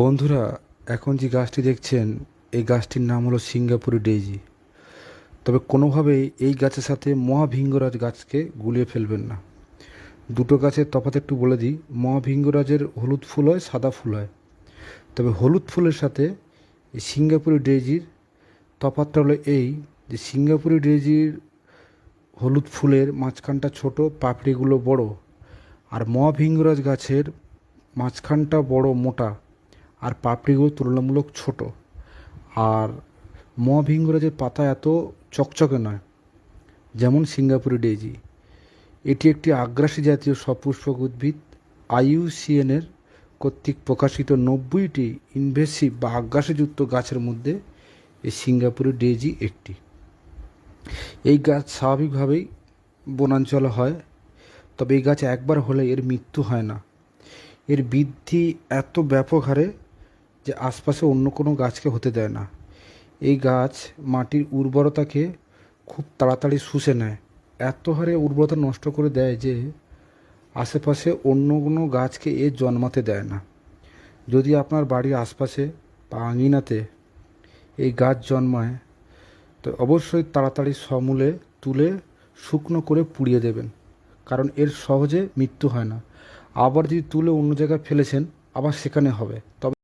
বন্ধুরা, এখন যে গাছটি দেখছেন, এই গাছটির নাম হলো সিঙ্গাপুরি ডেইজি। তবে কোনোভাবেই এই গাছের সাথে মহাভিঙ্গরাজ গাছকে গুলিয়ে ফেলবেন না। দুটো গাছের তফাৎ একটু বলে দিই, মহাভিঙ্গরাজের হলুদ ফুল হয়, সাদা ফুল হয়। তবে হলুদ ফুলের সাথে এই সিঙ্গাপুরি ডেইজির তফাতটা হলো এই যে সিঙ্গাপুরি ডেইজির হলুদ ফুলের মাঝখানটা ছোট, পাপড়িগুলো বড়, আর মহাভিঙ্গরাজ গাছের মাঝখানটা বড়, মোটা। আর পাপড়িগুলো তুলনামূলক ছোট। আর মহাভিঙ্গরাজের পাতা এত চকচকে নয়, যেমন সিঙ্গাপুরি ডেজি এটি একটি আগ্রাসী জাতীয় সপুষ্পক উদ্ভিদ। আইইউসিএনের কর্তৃক প্রকাশিত নব্বইটি ইনভেসিভ বা আগ্রাসীযুক্ত গাছের মধ্যে এই সিঙ্গাপুরি ডেজি একটি। এই গাছ স্বাভাবিকভাবেই বনাঞ্চলে হয়, তবে এই গাছ একবার হলে এর মৃত্যু হয় না। এর বৃদ্ধি এত ব্যাপক হারে যে আশপাশে অন্য কোনো গাছকে হতে দেয় না। এই গাছ মাটির উর্বরতাকে খুব তাড়াতাড়ি শুষে নেয়। এত হারে উর্বরতা নষ্ট করে দেয় যে আশেপাশে অন্য কোনো গাছকে এ জন্মাতে দেয় না। যদি আপনার বাড়ির আশপাশে বা আঙিনাতে এই গাছ জন্মায়, তো অবশ্যই তাড়াতাড়ি সমূলে তুলে শুকনো করে পুড়িয়ে দেবেন, কারণ এর সহজে মৃত্যু হয় না। আবার যদি তুলে অন্য জায়গায় ফেলেছেন, আবার সেখানে হবে। তবে